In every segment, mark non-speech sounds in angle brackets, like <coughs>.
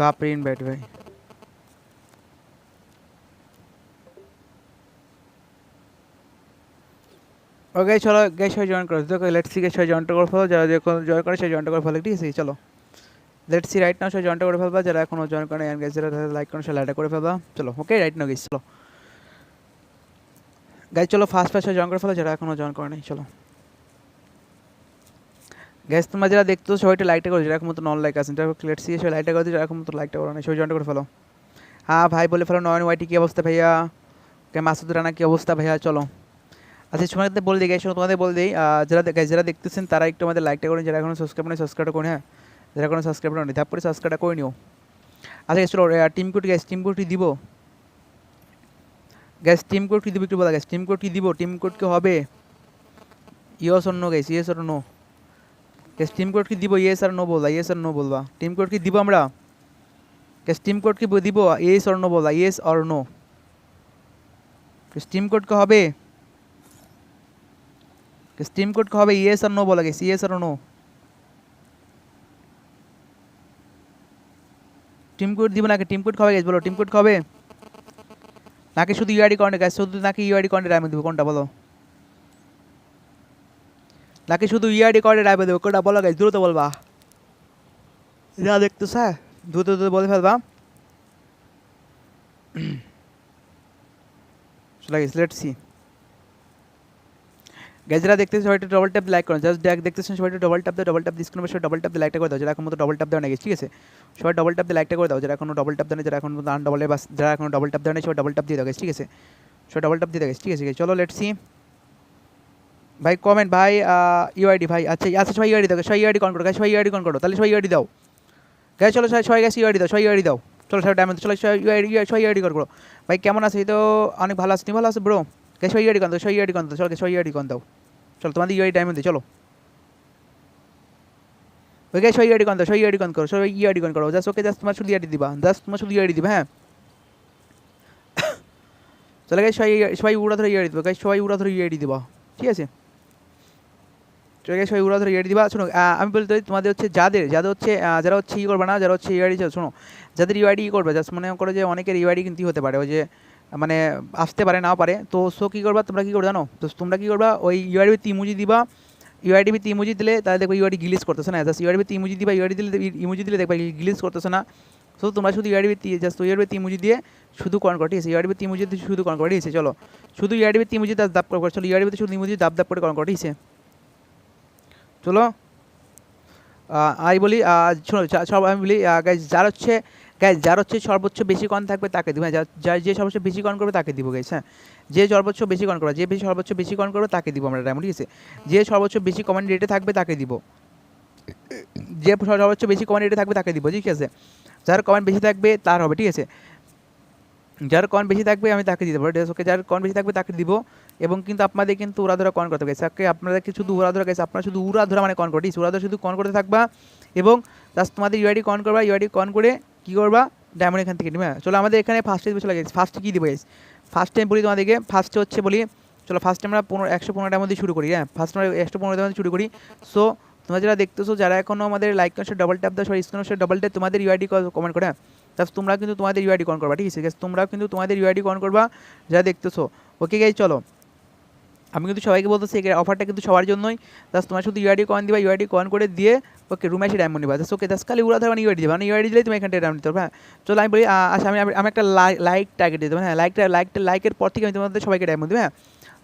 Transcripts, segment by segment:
বাপ রে ইনভাইট ভাই। ওকে চলো গ্যাস সবাই জয়েন করো। দেখো লেটস সি গ্যাস সবাই জয়েনটা করে ফেলো। যারা যে জয়েন করে সেই জয়েনটা করে ফেলো, ঠিক আছে? চলো। লেটস সি রাইট নাও সবাই জয়েনটা করে ফেলবা। যারা এখনও জয়েন করে গ্যাস যারা লাইক করে সে লাইকটা করে ফেলবা। চলো ওকে রাইট নাও গেস চলো। গাইজ চলো ফার্স্ট ফার্স্ট জয়েন করে ফেলো। যারা এখনও জয়েন করে নাই, চলো। গ্যাস তোমরা যারা দেখতো সবাই একটু লাইকটা করো যেরকম মতো নন লাইক আছে। আছেন লেটস সি সবাই লাইকটা করে যেরকম মতো লাইকটা করো না সবাই জয়েনটা করে ফেলো। হ্যাঁ ভাই বলে ফেলো নয়ন ওয়াইটি কী অবস্থা ভাইয়া? কে মাসুদ রানা কী অবস্থা ভাইয়া? চলো। আচ্ছা তোমাদের বলে দিই গাইস তোমাদের বলে দিই যারা guys, যারা দেখতেছেন তারা একটু আমাদের লাইকটা করুন যারা এখনও সাবস্ক্রাইব নেই সাবস্ক্রাইব করুন হ্যাঁ? যারা এখনও সাবস্ক্রাইব ধাপ করে সাবস্ক্রাইবটা করে নিও। আচ্ছা guys, চলো team code guess team code কি দিব? গ্যাস টিম কোড কি দিব একটু বলা গ্যাস টিম কোড কি দিব? টিম কোড কি হবে? Yes or no guys yes or guess team code কি দিব ইয়েস আর নো বলবা ইয়েস আর নো বলবা টিম কোড কি দিব আমরা গ্যাস টিম কোড কি দিব ইয়েস অর নো বলবা yes or no case team code কি হবে স্টিম কোড কা হবে ইয়েস আর নো বলা গেছে ইয়েস আর নো টিম কোড দিব নাকি টিম কোড খাবে গেছে বলো টিম কোড খাবে নাকি শুধু ইউআইডি কন্টে গেছে শুধু নাকি ইউআইডি কন্টে আমি দেবো কোনটা বলো নাকি শুধু ইউআইডি কন্টে রাইমে দেবো কোনটা বলো গেছে দ্রুত বলবা যা দেখতো স্যার দ্রুত দ্রুত বলে ফেলবা গেছে লেটস সি গেজরা দেখতেছেন সবাই ডবল ট্যাপ লাইক করুন জাস্ট দেখ দেখতেছেন সবাই ডবল ট্যাপ দিয়ে ডবল ট্যাপ ডিসক্রিপশন সবাই ডবল ট্যাপ লাইকটা করে দাও যারা এখন মতো ডবল ট্যাপ দেওয়া নাকি ঠিক আছে সবাই ডবল ট্যাপ লাইকটা করে দাও যারা এখনও ডবল ট্যাপ দেয় যারা এখন আন ডবল যারা এখন ডবল ট্যাপ দেওয়া নেই সবাই ডবল ট্যাপ দিয়ে দাও ঠিক আছে সবাই ডবল ট্যাপ দিয়ে দাও ঠিক আছে চলো লেটস সি ভাই কমেন্ট ভাই ইউআইডি ভাই আচ্ছা আচ্ছা সবাই ইউআইডি দাও সবাই ইউআইডি কন করো guys, সবাই ইউআইডি কন করো তাহলে সবাই ইউআইডি দাও গাই চলো সবাই গেছে ইউআইডি দাও সবাই ইউআইডি দাও চলো সবাই ডায়মন্ড চলো ইউআইডি সবাই ইউআইডি করো ভাই কেমন আছে তো অনেক ভালো আছে তুমি ভালো আছে ব্রো গাই সবাই ইউআইডি কন দাও সবাই ইউআইডি কন দাও চলো সবাই ইউআইডি কন দাও চলো তোমাদের ইউআই ডায়মন্ড চলো ওই গাই সবাই ইউআইডি কন দাও সবাই ইউআইডি কন করো সবাই ইউআইডি কন করো জাস্ট ওকে জাস্ট তোমার শুধু ইউআইডি দিবা জাস্ট তোমার শুধু ইউআইডি দিবা হ্যাঁ চলে গাই সবাই সবাই উড়া ধরে ইউআইডি দিবা গাই সবাই উড়া ধরে ইউআইডি দিবা ঠিক আছে গাই সবাই উড়া ধরে ইউআইডি দিবা। শোনো আমি বলতে তোমাদের হচ্ছে যাদের যাদের হচ্ছে যারা হচ্ছে ই করবে না, যারা হচ্ছে ইউআইডি শোনো, যাদের ইউআইডি ই করবে জাস্ট মনে করো যে অনেকের ইউআইডি কিন্তু হতে পারে, ওই যে মানে আসতে পারে, নাও পারে। তো সো কী করবা, তোমরা কী করবে জানো? তো তোমরা কী করবা, ওই ইউআইডি তিমুজি দিবা ইউআইডি বি ইমোজি দিলে তাহলে দেখবে ইউআইডি গিলিস করতেছে না জাস্ট ইউআইডি বি ইমোজি দিবা ইউআইডি দিলে ইমোজি দিলে দেখবে গিলিস করতেছে না। সো তোমরা শুধু ইউআইডি বি জাস্ট ইউআইডি বি ইমোজি দিয়ে শুধু কন করো, ঠিক আছে? ইউআইডি বি ইমোজি দিয়ে শুধু কন করো, ঠিক আছে? চলো, শুধু ইউআইডি বি ইমোজি দাব করে, চলো ইউআইডি বি শুধু ইমোজি দাব দাব করে কন করো, ঠিক আছে? চলো। আমি বলি শোনো সব আমি বলি গাইজ যার হচ্ছে গাইজ যার হচ্ছে সর্বোচ্চ বেশি কন থাকবে তাকে দিব। হ্যাঁ, যার যে সর্বোচ্চ বেশি কন করবে তাকে দিব গাইজ হ্যাঁ। যে সর্বোচ্চ বেশি কন করবে যে বেশি সর্বোচ্চ বেশি কন করবে তাকে দিব আমরা ঠিক আছে? যে সর্বোচ্চ বেশি কমেন্ট রেটে থাকবে তাকে দিব। যে সর্বোচ্চ বেশি কমেন্ট রেটে থাকবে তাকে দিব ঠিক আছে? যার কমেন্ট বেশি থাকবে তার হবে ঠিক আছে? যার কন বেশি থাকবে, আমি তাকে দিতে পারব। ওকে যার কন বেশি থাকবে তাকে দিব। এবং কিন্তু আপনাদের কিন্তু উড়াধরা কন করতে গেছে ওকে আপনাদেরকে শুধু উড়াধরা গেছে আপনারা শুধু উড়াধরা মানে কন করতে উড়াধরা শুধু কন করতে থাকবা এবং জাস্ট তোমাদের ইউআইডি কন করবা। ইউআইডি কন করে কী করবা? ডায়মন্ড এখান থেকে নেবে। চলো, আমাদের এখানে ফার্স্টে চলে গেছে ফার্স্টে কী দিব? গাইস ফার্স্ট টাইম বলি তোমাদেরকে। ফার্স্টে হচ্ছে বলি, চলো ফার্স্ট আমরা পনেরো, একশো পনেরোটার মধ্যে শুরু করি হ্যাঁ? ফার্স্ট আমরা একশো পনেরোটার মধ্যে শুরু করি। সো তোমরা যারা দেখতেছো, যারা এখনও আমাদের লাইক করছে ডবল ট্যাপ দাও সরি স্ক্রিন ডবল ট্যাপ তোমাদের ইউআইডি কমেন্ট করে হ্যাঁ? জাস্ট তোমরা কিন্তু তোমাদের ইউআইডি কন করবা, ঠিক আছে? Guys? তোমরা কিন্তু তোমাদের ইউআইডি কন করবা যারা দেখতেছো। ওকে গাই চলো। আমি কিন্তু সবাইকে বলতেছি এই অফারটা কিন্তু সবার জন্যই। জাস্ট তোমার শুধু ইউআইডি কন দিবা ইউআইডি কন করে দিয়ে ওকে রুমে এসে ডায়মন্ড নিবা। জাস্ট ওকে জাস্ট খালি উড়া ধরবা ইউআইডি দিবা। মানে ইউআইডি দিলে তুমি এখান থেকে ডায়মন্ড নিতে হ্যাঁ। চলো, আমি বলি আচ্ছা আমি আমি একটা লাইক টার্গেট দিয়ে দেবো হ্যাঁ। লাইকটা লাইকটা লাইকের পর থেকে আমি তোমাদের সবাইকে ডায়মন্ড দেবো হ্যাঁ।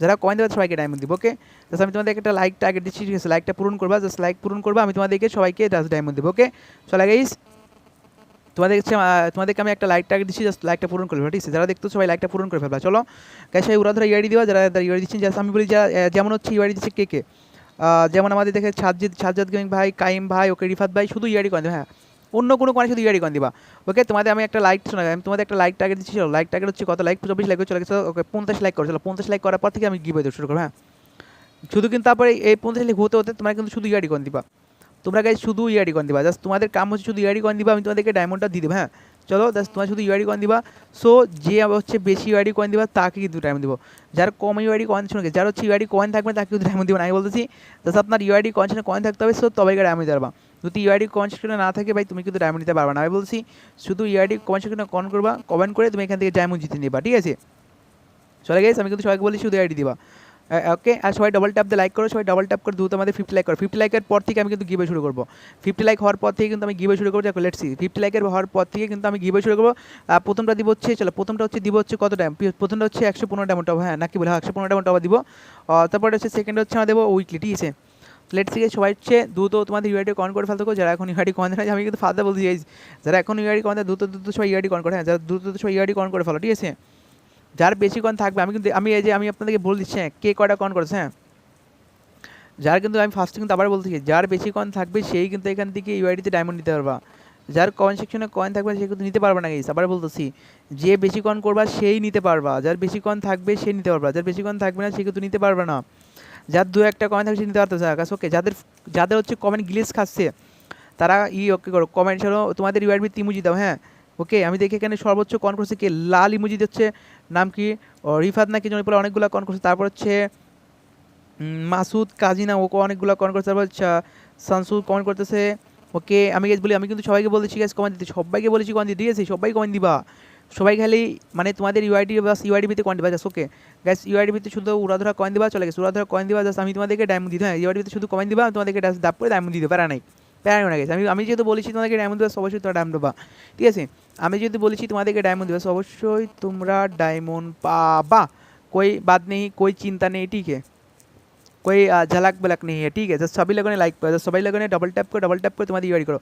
যারা কয়েন দেবে সবাইকে ডায়মন্ড দিব ওকে জাস্ট আমি তোমাদের একটা লাইক টার্গেট দিচ্ছি, ঠিক আছে? লাইকটা পূরণ করবা জাস্ট লাইক পূরণ করবা, আমি তোমাদেরকে সবাইকে জাস্ট ডায়মন্ড দেবো ওকে চলে গাইস তোমাদের তোমাদেরকে আমি একটা লাইক টার্গেট দিচ্ছি জাস্ট লাইকটা পূরণ করে ফেলবা ঠিক আছে? যারা দেখতো সবাই লাইকটা পূরণ করে ফেলবা। চলো গাইস সেই উড়া ধরে ইউআইডি দিবা, যারা ইউআইডি দিচ্ছেন জাস্ট আমি বলি যা যেমন হচ্ছে ইউআইডি দিচ্ছে কে কে? যেমন আমাদের দেখে সাজ্জিদ, সাজ্জাদ গেমিং ভাই, কাইম ভাই, ওকে রিফাত ভাই, শুধু ইউআইডি করে দেবে হ্যাঁ। অন্য কোনো কোনো শুধু ইউআইডি করে দিবা। ওকে, তোমাদের আমি একটা লাইক শোনা আমি তোমাদের একটা লাইক টার্গেট দিচ্ছি লাইক টার্গেট হচ্ছে কত? লাইক চব্বিশ লাইক চলে গেছে ওকে, পঞ্চাশ লাইক করো, চলো, পঞ্চাশ লাইক করার পর থেকে আমি দেবো শুরু করব হ্যাঁ। শুধু কিন্তু তারপরে এই পঞ্চাশ লাইক হতে হতে তোমরা কিন্তু শুধু ইউআইডি করে দিবা। তোমরা গাইজ শুধু ইয়ারি কন দিবা জাস্ট তোমাদের কাম হচ্ছে শুধু ইয়ারি কন দিবা আমি তোমাদেরকে ডায়মন্ডটা দিয়ে দেবো হ্যাঁ চলো জাস্ট তোমার শুধু ইউআইডি কয়েন দিবা সো যে হচ্ছে বেশি ইউআইডি কয়েন দিবা তাকে কিন্তু ডায়মন্ড দিব যার কম ইউআইডি কয়েন শুনে যার হচ্ছে ইউআইডি কয়েন থাকবে তাকে কিন্তু ডায়মন্ড দিব না আমি বলতেছি জাস্ট আপনার ইউআইডি কয়েন কয়েন থাকতে হবে সো তবে ডায়মন্ড পারবা যদি ইউআইডি কমেন্ট সেকশনে না থাকে ভাই তুমি কিন্তু ডায়মন্ড দিতে পারবে না আমি বলছি শুধু ইউআইডি কমেন্ট সেকশনে কমেন্ট করবা কমেন্ট করে তুমি এখান থেকে ডায়মন্ড জিতে নিবা ঠিক আছে চলে গেছে আমি কিন্তু সবাইকে বলি শুধু আইডি দিবা ওকে আর সবাই ডবল ট্যাপ দিয়ে লাইক করো, সবাই ডবল ট্যাপ করে দ্রুত আমাদের ফিফটি লাইক করো। ফিফটি লাইকের পর থেকে আমি কিন্তু গিবে শুরু করব। ফিফটি লাইক হওয়ার পর থেকে কিন্তু আমি গিবে শুরু করব। দেখো লেটসি ফিফটি লাইকের হওয়ার পর থেকে কিন্তু আমি গিবে শুরু করব। প্রথমটা দিব হচ্ছে, চলো, প্রথমটা হচ্ছে দিব হচ্ছে কত টাইম প্রথমটা হচ্ছে একশো পনেরো টাইম হ্যাঁ নাকি বলে? হ্যাঁ একশো পনেরো টাইম দিব। তারপরে হচ্ছে সেকেন্ড হচ্ছে আমার দেবো উইকলি ঠিক আছে? প্লেট থেকে সবাই হচ্ছে দ্রুত তোমাদের ইউআইডি কন করে ফেলতে যারা এখন ইউআইডি কন দেয় আমি কিন্তু ফাদা বলতে চাই যারা এখন ইউআইডি কন দ্রুত দ্রুত সবাই ইউআইডি কন করে। হ্যাঁ যারা দ্রুত দ্রুত সবাই ইউআইডি কন করে ফেলো, ঠিক আছে? যার বেশিক্ষণ থাকবে, আমি কিন্তু, আমি এই যে আমি আপনাদেরকে বলে দিচ্ছি হ্যাঁ কে কয়টা কন করেছে হ্যাঁ? যার কিন্তু আমি ফার্স্টে কিন্তু আবার বলতেছি যার বেশিক্ষণ থাকবে, সেই কিন্তু এখান থেকে ইউআইডিতে ডায়মন্ড নিতে পারবা। যার কয়েন সেকশনে কয়েন থাকবে, সে কিন্তু নিতে পারবে না গেছে আবার বলতেছি, যে বেশি কন করবা, সেই নিতে পারবা। যার বেশি থাকবে, সে নিতে পারবা যার বেশি থাকবে না, সে কিন্তু নিতে পারবে না। যার দু একটা কয়েন থাকবে, সে নিতে পারতেছে আকাশ ওকে যাদের যাদের হচ্ছে কমেন্ট গ্লিস খাচ্ছে, তারা ই ওকে করো কমেন্ট ছাড়ো, তোমাদের ইউআইডি তিমুজি দাও হ্যাঁ? ওকে আমি দেখি এখানে সর্বোচ্চ কন করছে কে লাল ইমুজি হচ্ছে নাম কি রিফাত নাকি জন পরে অনেকগুলো কন করছে তারপর হচ্ছে মাসুদ কাজিনা ও অনেকগুলো কমেন্ট করছে তারপর সানসুদ কমেন্ট করতেছে ওকে আমি গেছ বলি আমি কিন্তু সবাইকে বলেছি গ্যাস কমেন্ট দিতে সবাইকে বলেছি কমেন্ট ঠিক আছে সবাই কমেন্ট দিবা সবাই খালি মানে তোমাদের ইউআইডি বা ইউআইডি ভিত্তি কয়েন দিবা জাস্ট ওকে গ্যাস ইউআইডি ভিত্তি শুধু উড়াধরা কয়েন দিবা চলে গেছে উড়াধরা কয়েন দিবা জাস্ট আমি তোমাদেরকে ডায়মন্ড দিতে হ্যাঁ ইউআইডি ভিত্তি শুধু কয়েন দিবা তোমাদেরকে দাপ করে ডায়মন্ড দিতে পারা নাই প্যারা না গেছে আমি আমি যেহেতু বলেছি তোমাদেরকে ডায়মন্ড দেবে অবশ্যই তোমরা ডায়মন্ড পাবা ঠিক আছে আমি যেহেতু বলেছি তোমাদেরকে ডায়মন্ড দেবে অবশ্যই তোমরা ডায়মন্ড পাবা কই বাদ নেই কই চিন্তা নেই ঠিক আছে कोई झलक बलक नहीं है ठीक है जस्ट सभी लोगों ने लाइक करो सभी लोगों ने डबल टैप करो डबल टैप करो तुम्हारी यूआईडी करो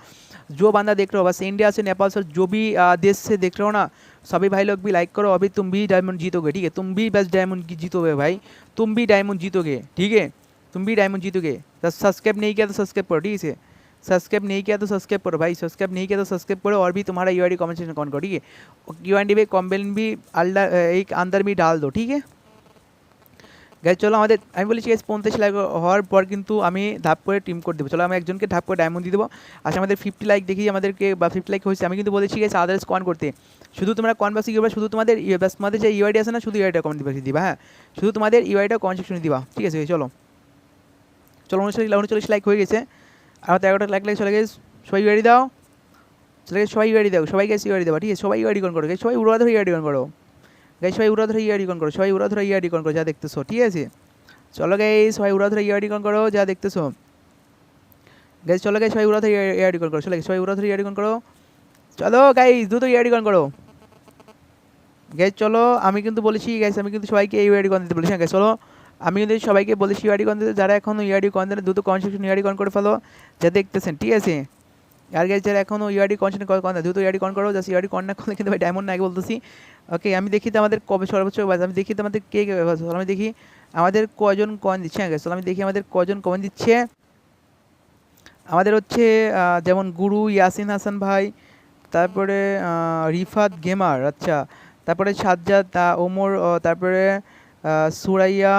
जो बंदा देख रहे हो बस इंडिया से नेपाल से जो भी देश से देख रहे हो ना सभी भाई लोग भी लाइक करो अभी तुम भी डायमंड जीतोगे ठीक है तुम भी बेस्ट डायमंड जीतोगे भाई तुम भी डायमंड जीतोगे ठीक है तुम भी डायमंड जीतोगे सब्सक्राइब नहीं किया तो सब्सक्राइब करो ठीक है सब्सक्राइब नहीं किया तो सब्सक्राइब करो भाई सब्सक्राइब नहीं किया तो सब्सक्राइब करो और भी तुम्हारा U I D comment section कौन करो ठीक है यू आई डी में कॉम्बेन भी अल्डा एक अंदर भी डाल दो ठीक है গাই চলো আমাদের আমি বলেছি গাইজ পঞ্চাশ লাইক হওয়ার পর কিন্তু আমি ধাপ করে টিম কোড দেবো চলো আমি একজনকে ধাপ করে ডায়মন্ড দিয়ে দেবো আর আমাদের ফিফটি লাইক দেখি আমাদেরকে বা ফিফটি লাইক হয়েছে আমি কিন্তু বলেছি গেছি আদার্স কন করতে শুধু তোমরা কন বাসি করবে শুধু তোমাদের ব্যাস তোমাদের যে ইউআইডি আছে না শুধু ইউআইটা কমেন্ট দিবা দিবা হ্যাঁ শুধু তোমাদের ইউআইটা কমেন্ট সেকশনে দিবা ঠিক আছে চলো চলো উনচল্লিশ উনচল্লিশ লাইক হয়ে গেছে আর তেরোটা লাইক লাইক চলে গেছে, সবাই ইউআইডি দাও। চলে গেছে, সবাই ইউআইডি দাও সবাইকে ইউআইডি দেবা ঠিক আছে, সবাই ইউআইডি কন করো সবাই উড়া ধরে ইউআইডি কন করো। গাই সবাই উড়া ধরে ইয়ারি কন করো, সবাই উড়া ধরে ইয়ারি কন করো, যা দেখতেছো, ঠিক আছে? চলো গাই সবাই উড়া ধরে ইয়ারি কন করো, যা দেখতেছো। গাইজ চলো গাই সবাই উড়া ধরে ইয়ারি কন করো, চলো সবাই উড়া ধরে ইয়ারি কন করো। চলো গাই দ্রুত ইয়ারি কন করো। গাইজ চলো, আমি কিন্তু বলেছি গাইজ আমি কিন্তু সবাইকে এই ইয়ারি কন দিতে বলেছি। হ্যাঁ চলো। আমি কিন্তু সবাইকে বলেছি ইয়ারি কন দিতে, যারা এখনও ইয়ারি কন দেন দ্রুত কনসেপশন ইয়ারি কন করে ফেলো, যা দেখতেছেন, ঠিক আছে? আর গাইজ যারা এখনও ইয়ারি কনসেন্ট কন দেয় দ্রুত ইয়ারি কন করো, জাস্ট ইয়ারি কন না করলে কিন্তু ভাই ডায়মন্ড না, আগে বলতেছি। ওকে আমি দেখি তো আমাদের কবে সর্বোচ্চ আমি দেখি তো আমাদের কে কে আমি দেখি আমাদের কজন কয়েন দিচ্ছে হ্যাঁ আমি দেখি আমাদের কজন কয়েন দিচ্ছে। আমাদের হচ্ছে যেমন গুরু ইয়াসিন হাসান ভাই, তারপরে রিফাত গেমার আচ্ছা। তারপরে সাজ্জাদ ওমর তারপরে সুরাইয়া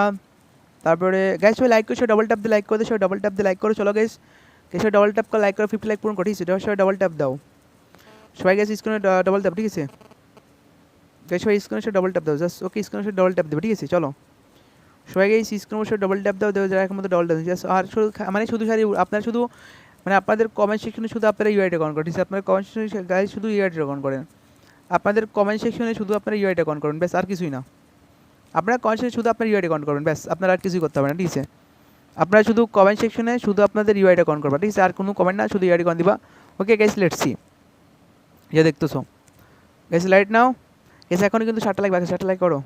তারপরে গ্যাস সবাই লাইক করছ ডবল ট্যাপ দিয়ে লাইক করে সবাই ডবল ট্যাপ দিয়ে লাইক করো, চলো গ্যাস গ্যাস ডবল ট্যাপ করে লাইক করো ফিফটি লাইক পূরণ করি সবাই ডবল ট্যাপ দাও। সবাই গ্যাস স্ক্রিনে ডবল ট্যাপ ঠিক আছে? গ্যাস সবাই স্ক্রিনে ডবল ট্যাপ দাও জাস্ট ওকে স্ক্রিনে ডবল ট্যাপ দেবে, ঠিক আছে? চলো। সবাইকে এই স্ক্রিন বসে ডবল ট্যাপ দাও, দেবো, যারা এখন মধ্যে ডবল ট্যাপ জাস্ট আর শুধু মানে শুধু সারি আপনার শুধু মানে আপনাদের কমেন্ট সেকশনে শুধু আপনারা ইউআইটা কন করেন, ঠিক আছে? আপনার কমেন্ট সেকশনে গাইজ শুধু ইউআইটা কন করেন। আপনাদের কমেন্ট সেকশনে শুধু আপনারা ইউআইটা কন করেন, ব্যাস, আর কিছুই না। আপনারা সেকশনে শুধু আপনার ইউআইটা কন করবেন, ব্যাস, আপনারা আর কিছুই করতে হবে না, ঠিক আছে? আপনারা শুধু কমেন্ট সেকশনে শুধু আপনাদের ইউআইটা কন করবেন, ঠিক আছে? আর কোনো কমেন্ট না, শুধু ইউআইডি কন দিবা। ওকে গাইস লেটস সি ইয়ে দেখতেছো। Guys right now. এসে এখন কিন্তু ষাটটা লাইক বাকি ষাটটা লাইক করো।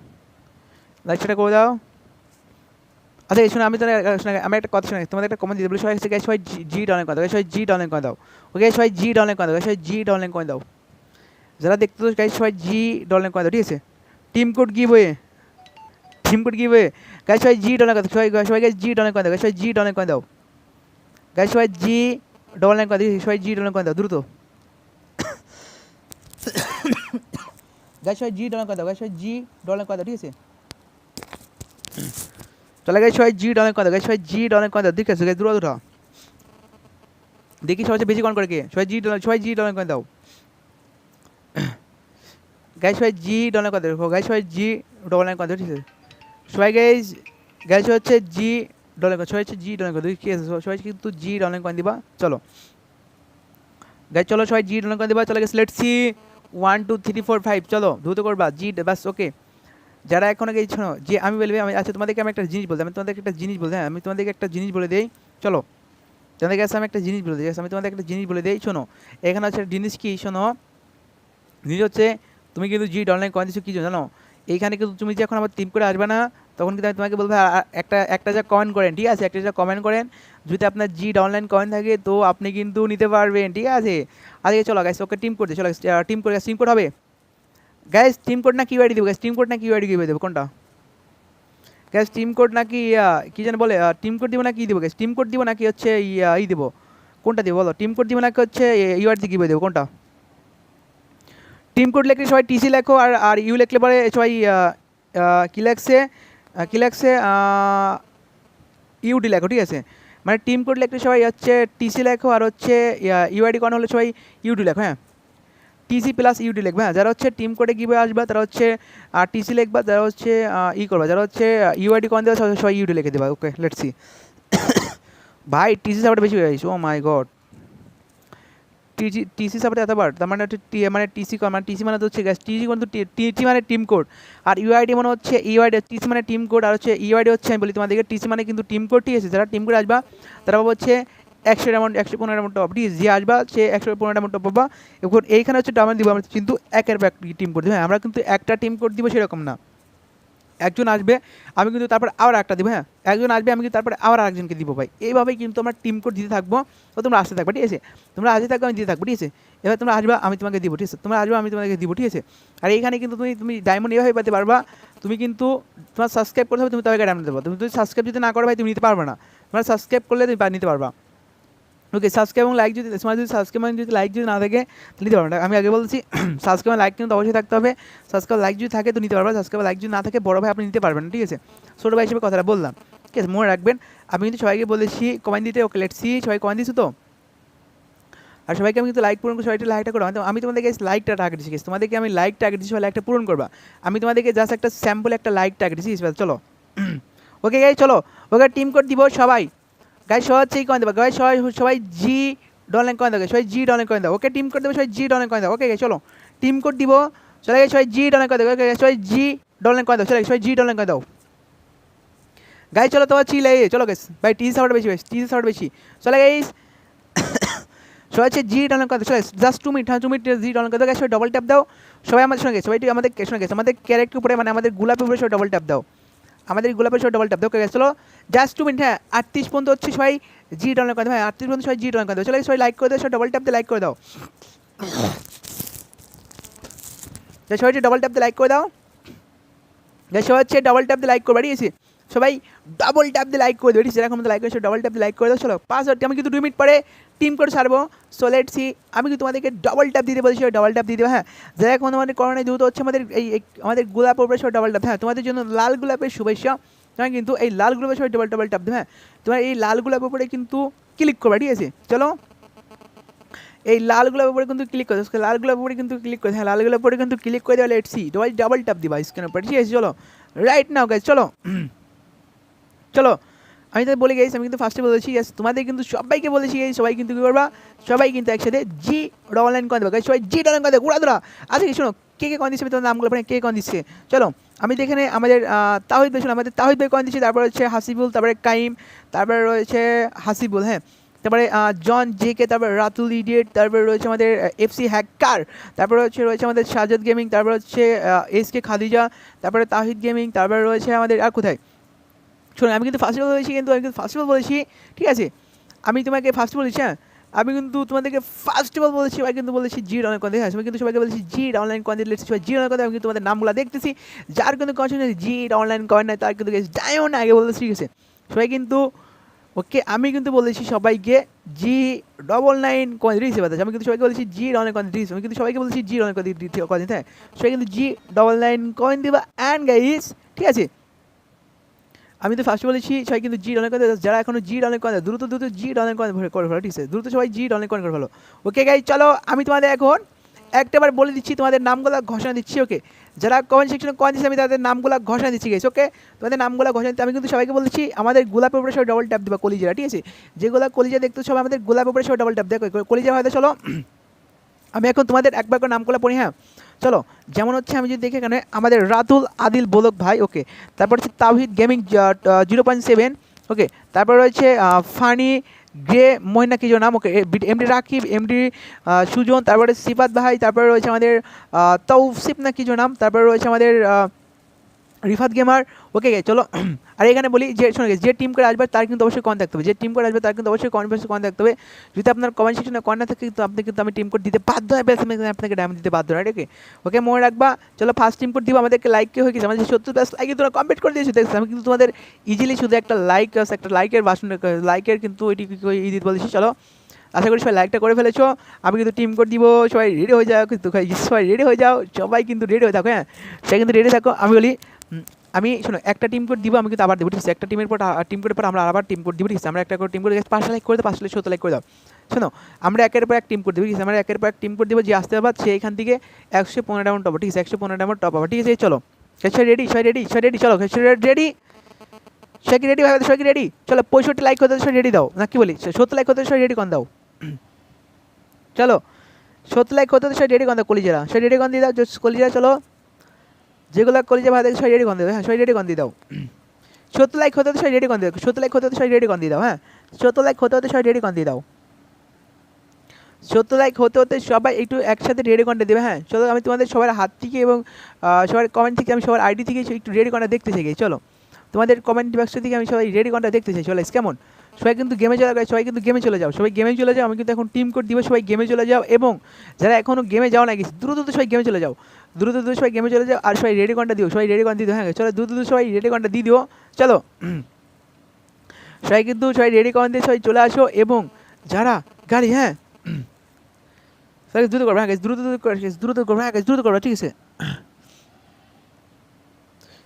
লাইক সেটা করে দাও। আচ্ছা এই শুনে, আমি তো আমি একটা কথা শুনে তোমাদের একটা কমেন্ট দিতে বলি সবাই গাইস সবাই জি ডাউনলাইন করে দাও। সবাই জি ডাউনলাইন করে দাও। ওকে সবাই জি ডাউনলাইন করে দাও। সবাই জি ডাউনলাইন করে দাও। যারা দেখতে তো সবাই জি ডাউনলাইন করে দাও, ঠিক আছে? Team code give way team code give way guys সবাই জি ডাউনলাইন করে সবাই সবাই গাইস জি ডাউনলাইন করে দাও সবাই জি ডাউনলাইন করে দাও গাইস সবাই জি ডাউনলাইন করে দিই সবাই জি ডাউনলাইন করে দাও দ্রুত গাইস সবাই জি ডাউনলাইন করে দাও গাইস সবাই জি ডাউনলাইন করে দাও ঠিক আছে চলে গেছে সবাই জি ডনের কথা সবাই জি ডনের কথা ঠিক আছে দূর দূর দেখি সবাই বেশি কন করে কে সবাই জি ডলার সবাই জি ডনের কথা দাও গাইস সবাই জি ডলার দেখো গাইস সবাই জি ডবল ঠিক আছে সবাই গাইস গাইস হচ্ছে জি ডলার সবাই হচ্ছে জি ডলার কত কি সবাই কিন্তু জি ডলার কয়েন দিবা, চলো। গাইস চলো সবাই জি ডলার কয়েন দিবা, চলো গেছে let see one two three four five চলো, দ্রুত করবা জি বাস ওকে যারা এখন শোনো, যে আমি বলবে, আমি আচ্ছা তোমাদেরকে আমি একটা জিনিস বলতে আমি তোমাদেরকে একটা জিনিস বলতে আমি তোমাদেরকে একটা জিনিস বলে দিই, চলো। তোমাদের কাছে আমি একটা জিনিস বলে দিই আমি তোমাদের একটা জিনিস বলে দিই, শোনো, এখানে হচ্ছে জিনিস কি, শোনো, জিনিস হচ্ছে, তুমি কিন্তু জি অনলাইন কয়েন দিচ্ছ কি জানো? এইখানে কিন্তু তুমি যখন আমার টিম করে আসবে না তখন কিন্তু আমি তোমাকে বলব আ- একটা একটা যা কমেন্ট করেন ঠিক আছে? একটা যা কমেন্ট করেন যদি আপনার জি অনলাইন কয়েন থাকে তো আপনি কিন্তু নিতে পারবেন ঠিক আছে? আজকে চলো গাইস ওকে টিম করতে চলো টিম করে টিম কোড হবে? গ্যাস টিম কোড না কিউআইডি দেবো গ্যাস টিম কোড না কিউআইডি কীভাবে দেবো কোনটা? গ্যাস টিম কোড নাকি ইয়া, কি যেন বলে টিম কোড দিব না কি দিব গ্যাস টিম কোড দিব নাকি হচ্ছে ইয়া, ই দিব। কোনটা দিব বলো? টিম কোড দিব নাকি হচ্ছে ইউআরডি কীভাবে দেবো কোনটা? টিম কোড লিখলে সবাই টিসি লেখো আর আর ইউ লিখলে পরে সবাই কি লেখছে? কি লেখছে? ইউডি লেখো, ঠিক আছে? মানে টিম কোড লিখলে সবাই হচ্ছে টিসি লেখো আর হচ্ছে ইউআইডি কোন হলে সবাই ইউডি লেখো হ্যাঁ? টিসি প্লাস ইউডি লিখবে হ্যাঁ? যারা হচ্ছে টিম কোডে কীভাবে আসবে, তারা হচ্ছে আর টিসি লিখবা, যারা হচ্ছে ই করবা, যারা হচ্ছে ইউআইডি কোন দেবে, সবাই- ইউডি লিখে দেবা, ওকে লেটসি <coughs> ভাই, টিসি সাপোর্ট বেশি হয়ে গেছে ও my god TG, TC support এতবার তার মানে হচ্ছে টি মানে টিসি মানে টিসি মানে হচ্ছে গ্যাস টিসি কিন্তু টিসি মানে টিম কোড আর ইউআইডি মানে হচ্ছে ইউআইডি টিসি মানে টিম কোড আর হচ্ছে ইউআইডি হচ্ছে, আমি বলি তোমাদেরকে, টিসি মানে কিন্তু টিম কোড ঠিক আছে? যারা টিম কোড আসবা, তারা হচ্ছে একশো অ্যামাউন্ট একশো পনেরো অ্যামাউন্ট টপ ঠিক যে আসবা, সে একশো পনেরো অ্যামাউন্ট টপ পাবা এবং এইখানে হচ্ছে ডাউন দিব আমরা কিন্তু একের ব্যাক টিম কোড হ্যাঁ আমরা কিন্তু একটা টিম কোড দিব সেরকম না। একজন আসবে, আমি কিন্তু তারপর আবার একটা দিব হ্যাঁ? একজন আসবে, আমি কিন্তু তারপরে আবার আরেকজনকে দিব ভাই। এইভাবেই কিন্তু আমরা টিম কোড দিতে থাকব তো তোমরা আসতে থাকবে, ঠিক আছে? তোমরা আসতে থাকবে, আমি দিতে থাকব, ঠিক আছে? এবার তোমরা আসবা, আমি তোমাকে দিব, ঠিক আছে? তোমরা আসবে, আমি তোমাকে দিব, ঠিক আছে? আর এইখানে কিন্তু তুমি তুমি ডায়মন্ড এভাবে পেতে পারবা। তুমি কিন্তু, তোমার সাবস্ক্রাইব করতে হবে, তুমি তবে ডায়মন্ড দেবো তুমি যদি সাবস্ক্রাইব যদি না করো ভাই, তুমি নিতে পারবে না। তোমার সাবস্ক্রাইব করলে তুমি নিতে পারবা। ওকে সাবস্ক্রাইব এবং লাইক যদি তোমার যদি সাবস্ক্রাইব যদি লাইক যদি না থাকে তাহলে নিতে পারবে না। আমি আগে বলছি <clears throat> সাবস্ক্রাইব লাইক কিন্তু অবশ্যই থাকতে হবে। সাবস্ক্রাইব লাইক যদি থাকে, তো নিতে পারবে। সাবস্ক্রাইব লাইক যদি না থাকে, বড় ভাই আপনি নিতে পারবেন ঠিক আছে? ছোটো ভাই হিসেবে কথাটা বললাম। ঠিক আছে, মনে রাখবেন, আমি কিন্তু সবাইকে বলেছি কমেন্ট দিতে ওকে লেটসি সবাই কমেন্ট দিছো তো? আর সবাইকে আমি কিন্তু লাইক পূরণ করে সবাইটা লাইকটা করো। আমি তোমাদেরকে লাইকটা টার্গেট দিচ্ছি তোমাদেরকে আমি লাইক টার্গেট দিচ্ছি লাইকটা পূরণ করবা। আমি তোমাদেরকে জাস্ট একটা স্যাম্পল একটা লাইক টার্গেট দিচ্ছি চলো। <clears throat> ওকে গাই চলো। ওকে টিম কোড দিব সবাই। গাই <coughs> সবাই হচ্ছে কয়েন দেবো। গাই সবাই সবাই জি ডলার কয়েন দেবো সবাই জি ডলার কয়েন দাও। ওকে টিম কোড দেবো, সবাই জি ডলার কয়েন দাও। ওকে চলো। টিম কোড দিব। চলে গেছে সবাই জি ডলার কয়েন দেবো ওকে সবাই জি ডলার কয়েন দাও। চলে সবাই জি ডলার কয়েন দাও। গাই চলো, তোমার চিল এই চলো গেস ভাই টি সাউন্ড বেশি বেশ টি সাউন্ড বেশি। চলে গাইস সবাই হচ্ছে জি ডাউনলোড করতে চলে জাস্ট টু মিনিট হ্যাঁ টু মিনিট জি ডাউনলোড করতে সবাই ডবল ট্যাপ দাও। সবাই আমাদের সঙ্গে, সবাই আমাদের সঙ্গে আমাদের ক্যারেক্টার উপরে মানে আমাদের গোলাপের উপরে সবাই ডবল ট্যাপ দাও। আমাদের গোলাপের সব ডবল ট্যাপ দাও গেছিল জাস্ট টু মিনিট হ্যাঁ আটত্রিশ পর্যন্ত হচ্ছে সবাই জি ডাউনলোড করে হ্যাঁ আটত্রিশ পর্যন্ত সবাই জি ডাউনলোড করতে চলে সবাই লাইক করে দাও সব ডবল ট্যাপ লাইক করে দাও। সবাই হচ্ছে ডবল ট্যাপ লাইক করে দাও। সবাই হচ্ছে ডবল ট্যাপ লাইক করে বাড়িয়েছি সবাই ডবল ট্যাপ দিয়ে লাইক করে দেবে আছে লাইক করে ডবল ট্যাপ দিয়ে লাইক করে দাও, চলো হাজার আমি কিন্তু দু মিনিট পরে টিম করে ছাড়বো। সো লেট সি আমি কিন্তু তোমাদেরকে ডবল ট্যাপ দিতে বলছি ডবল ট্যাপ দিয়ে দেবো হ্যাঁ। যারা এখন আমাদের করোনায় দ্রুত হচ্ছে, আমাদের এই আমাদের গোলাপ উপরে সব ডবল ট্যাপ হ্যাঁ তোমাদের জন্য লাল গোলাপের শুভেচ্ছা। তোমার কিন্তু এই লাল গোলাপের সবাই ডবল ডবল ট্যাপ দেবে হ্যাঁ। তোমার এই লাল গোলাপের উপরে কিন্তু ক্লিক করবে, ঠিক আছে? চলো। এই লাল গোলাপের উপরে কিন্তু ক্লিক করে। লাল গোলাপের উপরে কিন্তু ক্লিক করে হ্যাঁ লাল গোলাপের উপরে কিন্তু ক্লিক করে দেওয়া লেট সি ডাবল ট্যাপ দিবা স্ক্রিনের উপরে, ঠিক আছে? চলো রাইট নাও গাইজ চলো। চলো আমি তো বলে গেছি আমি কিন্তু ফার্স্টে বলেছি yes, তোমাদের কিন্তু সবাইকে বলেছি এই সবাই কিন্তু কী করবা? সবাই কিন্তু একসাথে জি ডবল লাইন করে দেবে। সবাই জি ডবল লাইন করে দেবে। উড়া ধরা আচ্ছা কি শোনো কে কে কন দিচ্ছে? তোমার নামগুলো পরে কে কন দিচ্ছে? চলো আমি এখানে আমাদের তাহিদ ভাই আমাদের তাহিদ ভাই কন দিচ্ছি তারপর হচ্ছে হাসিবুল তারপরে কাইম তারপরে রয়েছে হাসিবুল হ্যাঁ? তারপরে জন জে কে তারপরে রাতুল ইডিয়েট তারপরে রয়েছে আমাদের এফসি হ্যাকার তারপরে হচ্ছে রয়েছে আমাদের সাজাদ গেমিং তারপর হচ্ছে এস কে খাদিজা তারপরে তাহিদ গেমিং তারপরে রয়েছে আমাদের আর কোথায়? শোনো, আমি কিন্তু ফার্স্ট অফ বলেছি, কিন্তু আমি কিন্তু ফার্স্ট বলেছি, ঠিক আছে? আমি তোমাকে ফার্স্ট বলেছি হ্যাঁ? আমি কিন্তু তোমাদেরকে ফার্স্ট অফ অল বলেছি, আমি কিন্তু বলেছি জি অনলাইন কন দেখে আমি কিন্তু সবাইকে বলেছি জি অনলাইন কন দিলে সবাই জি অনলাইন আমি কিন্তু তোমাদের নামগুলো দেখতেছি। যার কিন্তু কনসেন জি অনলাইন কয়েন নাই, তার কিন্তু ডায়মন্ড আগে বলেছি ঠিক আছে? সবাই কিন্তু ওকে আমি কিন্তু বলেছি সবাইকে জি ডবল নাইন কয়েন দিয়েছি বাতাস আমি কিন্তু সবাইকে বলেছি জি অনলাইন কয়েন দিয়েছি আমি কিন্তু সবাইকে বলেছি জি অনলাইন কয়েন কয়েন হ্যাঁ সবাই কিন্তু জি ডবল নাইন কয়েন দিবা অ্যান্ড গাইস ঠিক আছে? আমি তো ফার্স্ট বলেছি, সবাই কিন্তু জি অনেক করে যারা এখনও জি অনেক করে দ্রুত দ্রুত জি অনেক করে করে ফেলো, ঠিক আছে? দ্রুত সবাই জি অনেক করে ফেলো। ওকে গাই চলো, আমি তোমাদের এখন একটাবার বলে দিচ্ছি, তোমাদের নামগুলো ঘোষণা দিচ্ছি ওকে যারা কমেন্ট সেকশনে কমেন্ট দিচ্ছে আমি তাদের নামগুলো ঘোষণা দিচ্ছি গেছি ওকে তোমাদের নামগুলো ঘোষণা দিচ্ছি আমি কিন্তু সবাইকে বলছি, আমাদের গোলাপের উপরে সবাই ডবল ট্যাপ দিবা, কলিজারা, ঠিক আছে? যেগুলো কলিজা দেখতে সবাই আমাদের গোলাপের উপরে সবাই ডবল ট্যাপ দেখো কলিজা হয়তো চলো। <clears throat> আমি এখন তোমাদের একবার করে নামগুলো পড়ি হ্যাঁ? চলো, যেমন হচ্ছে আমি যদি দেখি এখানে, আমাদের রাতুল আদিল বোলক ভাই, ওকে। তারপর হচ্ছে Tawhid gaming zero point seven, okay. তারপর রয়েছে ফানি গ্রে মহিনা কিছু নাম, okay MD Rakib MD Sujan, তারপরে সিফাত ভাই, তারপরে রয়েছে আমাদের তৌসিফ না কিছু নাম, তারপরে রয়েছে আমাদের রিফাত গেমার ওকে চলো, <clears throat> আর এখানে বলি যে, শোনো, যে টিম করে আসবে তার কিন্তু অবশ্যই কন থাকতে হবে। যে টিম করে আসবে তার কিন্তু অবশ্যই কনফারেন্স কন থাকতে হবে। যদি আপনার কমেন্ট সেকশনে কন না থাকে, কিন্তু আপনি কিন্তু আমি টিম কোড দিতে বাধ্য হবে আমি আপনাকে ডায়মন্ড দিতে বাধ্য নয় ওকে ওকে মনে রাখবা, চলো ফার্স্ট টিম কোড দিব, আমাদেরকে লাইক হয়ে গেছে, আমাদের সত্তর প্লাস লাইক তোমরা কমপ্লিট করে দিয়েছ, দেখছ, আমি কিন্তু তোমাদের ইজিলি শুধু একটা লাইক একটা লাইকের বাসন লাইকের কিন্তু ওইটি ই দিতে বলেছি, চলো। আশা করি সবাই লাইকটা করে ফেলেছো, আমি কিন্তু টিম কোড দিব, সবাই রেডি হয়ে যাও, কিন্তু, সবাই রেডি হয়ে যাও, সবাই কিন্তু রেডি হয়ে থাকো হ্যাঁ? সবাই কিন্তু রেডি থাকো, আমি বলি আমি শোনো, একটা টিম কোড দিব, আমি কিন্তু আবার দেবো, ঠিক আছে? একটা টিমের পর টিম কোডের পর আমরা আবার টিম কোড দিব, ঠিক আছে? আমরা একটা করে টিম কোড পাঁচটা লাইক করে দাও, পাঁচটা লাইক সত্তর লাইক করে দাও। শোনো, আমরা একের পর এক টিম কোড দেবো, ঠিক আছে? আমরা একের পর এক টিম কোড দিব, যে আসতে পারবা, সে এখান থেকে একশো পনেরো ডাউন টপ ঠিক আছে? একশো পনেরো ডাউন টপ ঠিক আছে? চলো। সবাই রেডি সবাই রেডি সবাই রেডি চলো। রেডি সে কি রেডি ভাই, সবাই কি রেডি চলো, পঁয়ষট্টি লাইক হতে সবাই রেডি দাও। না, কি বলি? সত্তর লাইক হতে সবাই রেডি কন দাও। চলো, সত্তর লাইক হতে সবাই রেডি কন দাও, কলিজারা। সবাই রেডি কন দিয়ে দাও কলিজারা, চলো। যেগুলো কলিজা ভাই দেখে সবাই রেডি দেবে হ্যাঁ সবাই রেডি দিয়ে দাও। সত্তর লাইক হতে হতে সবাই রেডি দিয়ে দাও সত্তর লাইক হতে হতে সবাই রেডি দিয়ে দাও হ্যাঁ। সত্তর লাইক হতে হতে সবাই রেডি দিয়ে দাও। সত্তর লাইক হতে হতে সবাই একটু একসাথে রেডি কন্টে দেবে হ্যাঁ। চলো, আমি তোমাদের সবার হাত থেকে এবং সবার কমেন্ট থেকে, আমি সবার আইডি থেকে একটু রেডি কন্টা দেখতে চাই চলো। তোমাদের কমেন্ট বক্স থেকে আমি সবাই রেডি কন্টা দেখতে চাই, চলো কেমন? সবাই কিন্তু গেমে চলে গেছে সবাই কিন্তু গেমে চলে যাও, সবাই গেমে চলে যাও, আমি কিন্তু এখন টিম কোড দিব, সবাই গেমে চলে যাও এবং যারা এখনও গেমে যাও না গেছে দ্রুত সবাই গেমে চলে যাও। দ্রুত দ্রুত সবাই গেমে চলে যাও আর সবাই রেডি কন্টা দিও সবাই রেডি কন্টা দিও হ্যাঁ চলো দ্রুত দ্রুত সবাই রেডি কন্টা দিয়ে দিও চলো। সবাই কিন্তু সবাই রেডি কন দিয়ে সবাই চলে আসো এবং যারা গাড়ি হ্যাঁ সবাই দ্রুত করবে হ্যাঁ দ্রুত দ্রুত করে দ্রুত করবে হ্যাঁ দ্রুত করবে ঠিক আছে।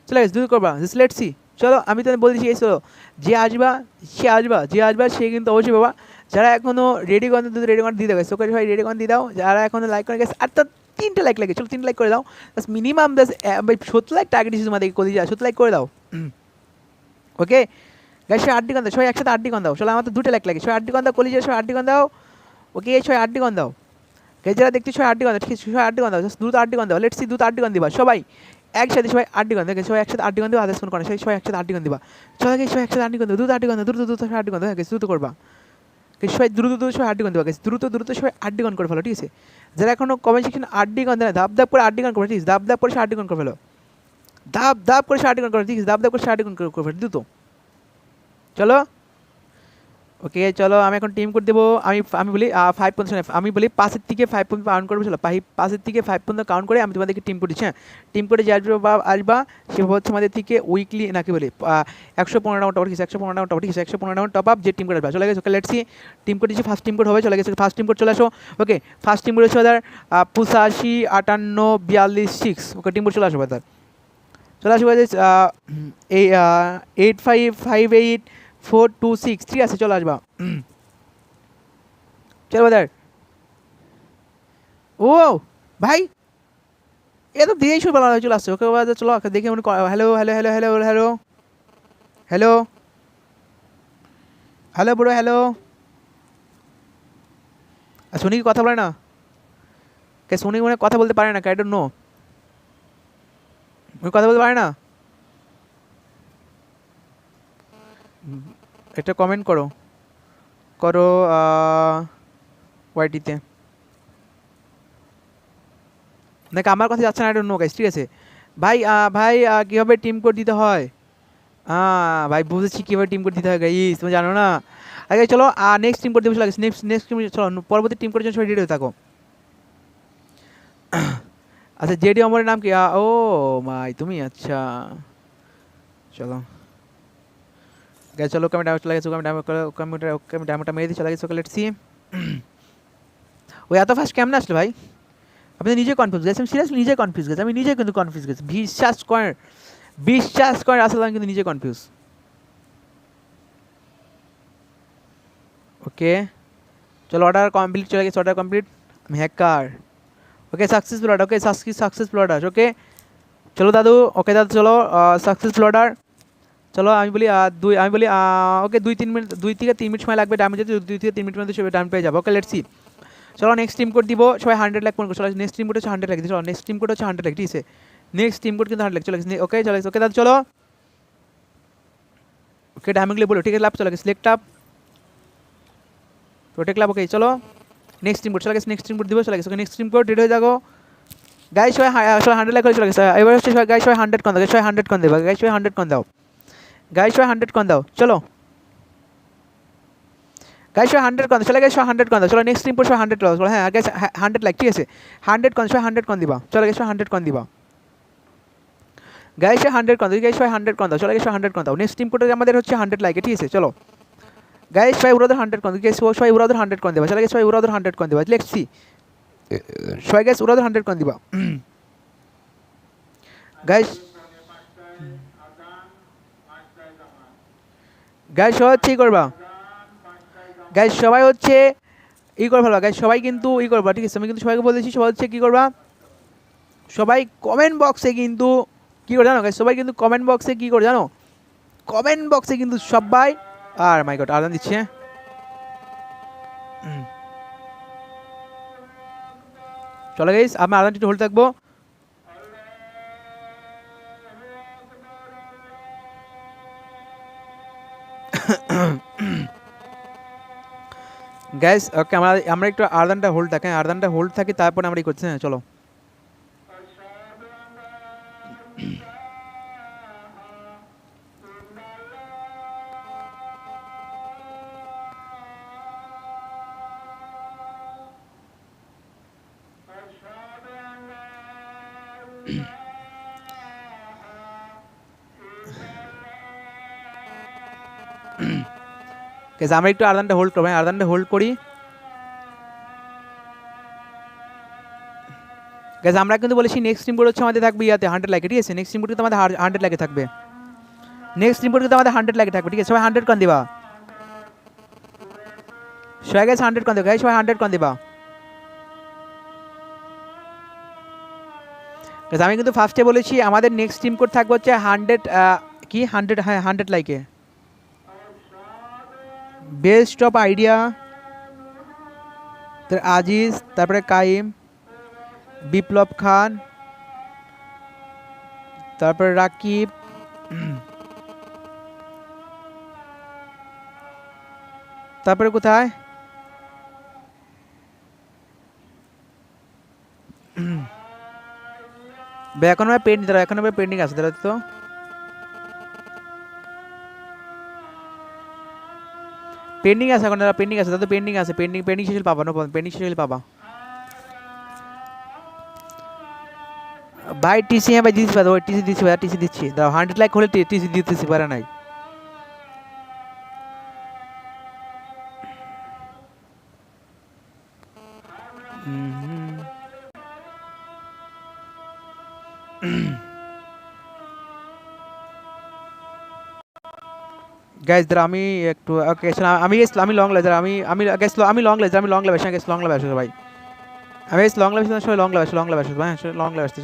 চলো guys, দ্রুত করবা লেট সি চলো আমি তো বলে দিচ্ছি এই চলো যে আসবা সে আসবা যে আসবা সে কিন্তু অবশ্যই বাবা যারা এখনও রেডি দ্রুত রেডি করেন দিয়ে দেবে guys, সবাই রেডি করেন দিয়ে দাও যারা এখনও লাইক করে গেছে আর তো তিনটে লাইক লাগে চলো তিনটে লাইক করে দাও। মিনিমাম দাস সত্তর লাইক টার্গেট দিচ্ছি তোমাদেরকে করে দিয়ে সত্তর লাইক করে দাও। ওকে গাইস সবাই আটটি দাও সবাই একসাথে আটটি কন দাও চলো আমার তো দুটো লাইক লাগে ছয় আটটি দাও কলিজে সবাই আটটি কন দাও। ওকে ছয় আটটি কন দাও। গাইস যারা দেখতে সবাই আটটি দাও ঠিক আছে সবাই আটটি just দ্রুত আটটি কন দাও। লেটস সি আটটি কন দিবা। সবাই একসাথে সবাই আটটি কন দাও সবাই একসাথে আটটি দিবা আদার্স কোন করে সবাই সবাই একসাথে আটটি কন দিবা। সবাই guys, সবাই একসাথে আটটি দাও দ্রুত আটটি কন দাও দ্রুত দ্রুত আটটি দাও হ্যাঁ দ্রুত করবা। সবাই দ্রুত দ্রুত সবাই আটটি দিবা guys, দ্রুত দ্রুত সবাই আটটি কন করে ফেলো ঠিক আছে? যারা এখনও কমেন্ট সেকশন আড্ডি গান দেয় ধাপ ধাপ করে আটটি গান করে ঠিক ধাপ ধাপ করে সে আটটি গান করে ফেলো। ধাপ ধাপ করে সে আটটি গান করে ঠিক ধাপ ধাপ করে সে আটটি গান করে ফেলো দ্রুত চলো। ওকে চলো আমি এখন টিম কোড দেবো। আমি আমি বলি ফাইভ পর্যন্ত আমি বলি পাঁচের থেকে ফাইভ পর্যন্ত কাউন্ট করব, চলো। পাঁচের থেকে ফাইভ পর্যন্ত কাউন্ট করে আমি তোমাদেরকে টিম দিচ্ছি হ্যাঁ? টিম কোডে যে আসবে বা, আসবা, সে হচ্ছে আমাদের থেকে উইকলি নাকি বলি একশো পনেরো রাউন্ড টপ একশো পনেরো রাউন্ড টপ ঠিক একশো পনেরো রাউন্ড টপ আপ যে টিম কোড আসবে। চলে গেছে ওকে লেটসি টিম দিচ্ছি ফার্স্ট টিম কোড হবে, চলে গেছে ফার্স্ট টিম কোড চলে আসো। ওকে ফার্স্ট টিম কোড হচ্ছে ওদের পঁচাশি, আটান্ন, বিয়াল্লিশ সিক্স ওকে টিম কোড চলে আসো ওদের চলে আসব এই eight five five eight four two six ঠিক আছে, চলে আসবা। চলো বাদার ও, ভাই, এ তো দিয়েই শুরু বলা চলে আসছে। ওকে বাজার চলো দেখে মনে hello hello hello hello hello hello hello, বুড়ো, হ্যালো। শুনি কি কথা বলে না? কে শুনি মনে কথা বলতে পারে না ডোন্ট নো কথা বলতে পারে না? একটা কমেন্ট করো। করো ওয়াইটিতে নাকি আমার কথা যাচ্ছে না এটা নো গাইস ঠিক আছে? ভাই ভাই কীভাবে টিম কোড দিতে হয়? হ্যাঁ ভাই, বুঝেছি কীভাবে টিম কোড দিতে হয় গাইস তুমি জানো না? আগে চলো নেক্সট টিম কোড দেবো লাগে নেক্সট নেক্সট টিম চলো, পরবর্তী টিম কোডের জন্য সবাই রেডি হয়ে থাকো। আচ্ছা জেডি অমরের নাম কি? ও মাই তুমি আচ্ছা। চলো। ডায়মন্ড চলে গেছি ওকে আমি ডায়মন্ড ওকে আমি ওকে আমি ডায়মন্ডটা মেরে দিই চলে গেছি ওকে লেটস সি ওই এত ফাস্ট কেমন আসলো ভাই আপনি নিজে কনফিউজ গেছি আমি সিরিয়াসলি নিজে কনফিউজ গেছি আমি নিজে কিন্তু কনফিউজ গেছি বিশ্বাস করেন বিশ্বাস করেন আসলে আমি কিন্তু নিজে কনফিউজ ওকে চলো অর্ডার কমপ্লিট চলে গেছে অর্ডার কমপ্লিট আমি hacker okay successful order okay successful order okay চলো দাদু ওকে দাদু চলো সাকসেসফুল অর্ডার চলো, আমি বলি দুই, আমি বলি ওকে দুই, তিন মিনিট, দুই থেকে তিন মিনিট সময় লাগবে ড্যামেজ যদি দুই থেকে তিন মিনিট মধ্যে সবাই ডাউন পেয়ে যাব। ওকে লেটসি চলো নেক্সট টিম কোড দিব। সবাই হান্ড্রেড লাখ পয়েন্ট চলো নেক্সট টিম কোড হচ্ছে হান্ড্রেড লাখ চলো নেক্সট টিম কোড হচ্ছে হান্ড্রেড লাখ ঠিক আছে? নেক্সট টিম কোড কিন্তু হান্ড্রেড লাখ চলে ওকে চলে ওকে দাদু চলো। ওকে ড্যামেজগুলি বলো, ঠিক আছে লাভ চলে গেছে select up protect club okay চলো। নেক্সট টিম কোড চলে গেছে নেক্সট টিম কোড দিব। চলে গেছে okay next team code ready হয়ে যাব। গাই সবাই সবাই হান্ড্রেড লাখ করে চলে গেছে এবার হচ্ছে গাই সবাই হান্ড্রেড কন দাও সবাই হান্ড্রেড কন দেবা গাই সবাই হান্ড্রেড কন দাও। গাই সবাই হান্ড্রেড কন দাও চলো গাই সবাই হান্ড্রেড কন চলে গেছে সবাই হান্ড্রেড কন দাও চলো নেক্সট কোড সবাই হান্ড্রেড চলো হ্যাঁ গাইস হান্ড্রেড লাখ ঠিক আছে হান্ড্রেড কন সবাই হান্ড্রেড কন দিবা চলে গেছে হান্ড্রেড কন দিবা গাইস হান্ড্রেড কন দাও গাইস সবাই হান্ড্রেড কন দাও চলে গেছে হান্ড্রেড কন দাও নেক্সট কোডে আমাদের হচ্ছে হান্ড্রেড লাইকে ঠিক আছে চলো গাইস সবাই উড়াদের হান্ড্রেড কন গাইস সবাই উড়াদের হান্ড্রেড কন দেবা চলে গেছে সবাই উড়াদের হান্ড্রেড কন দেবা লেখছি সবাই গাইস উড়াদের হান্ড্রেড কন দিবা গাইস গাইস সবাই হচ্ছে ই করবা। গাইস সবাই হচ্ছে ই করে ফেলবা। গাইস সবাই কিন্তু ই করবা, ঠিক আছে? আমি কিন্তু সবাইকে বলেছি, সবাই হচ্ছে কী করবা? সবাই কমেন্ট বক্সে কিন্তু কী করে জানো? গাইস সবাই কিন্তু কমেন্ট বক্সে কী করে জানো? কমেন্ট বক্সে কিন্তু সবাই আর মাই গড আদান দিচ্ছে হ্যাঁ। চলো গাইস আমি আদান একটু হোল্ড থাকব। গ্যাস ওকে আমরা আমরা একটু আর্দানটা হোল্ড থাকি আর্দানটা হোল্ড থাকি, তারপরে আমরা ই করছি। হ্যাঁ চলো। গ্যাস আমরা একটু আর্দানটা হোল্ড করব হ্যাঁ আর্দানটা হোল্ড করি। গ্যাস আমরা কিন্তু বলেছি নেক্সট টিম হচ্ছে আমাদের থাকবে ইয়াতে হান্ড্রেড লাগে ঠিক আছে? নেক্সট টিম কোড কিন্তু আমাদের হান্ড্রেড লাগে থাকবে। নেক্সট কোড কিন্তু আমাদের হান্ড্রেড লাগে থাকবে, ঠিক আছে? সবাই হান্ড্রেড কন দিবা। সবাই গেছে হান্ড্রেড কন দেবা সবাই হান্ড্রেড কন দিবা। আমি কিন্তু ফার্স্টে বলেছি আমাদের নেক্সট টিম কোড থাকবে হচ্ছে হান্ড্রেড কি? হান্ড্রেড হ্যাঁ হান্ড্রেড লাইকে বেস্ট অফ আইডিয়া আজিজ, তারপরে কাইম, বিপ্লব খান, তারপরে রাকিব, তারপরে কোথায়? এখন পেন্ডিং এখন পেন্ডিং আছে তো। পেন্ডিং আছে এখন দাঁড়া পেন্ডিং আছে দাদা পেন্ডিং আছে পেন্ডিং পেন্ডিং শেষ পাবা নো পেন্ডিং শেষ পাবা ভাই টিসি হ্যাঁ ভাই ভাই ওই টিসি দিচ্ছি ভাই টিসি দিচ্ছি দাঁড়াও হান্ড্রেড লাইক হলে টিসি দিতেছি পারে নাই গ্যাস দাঁড়া আমি একটু ওকে আমি গেছিলাম আমি লং লেজার, আমি আমি গেছিল আমি লং লেজার, আমি লং লেজার গেছি লং লেজার ভাই। আমি লং লেজার সবাই লং লেজার লং লেজার ভাই লং লেজার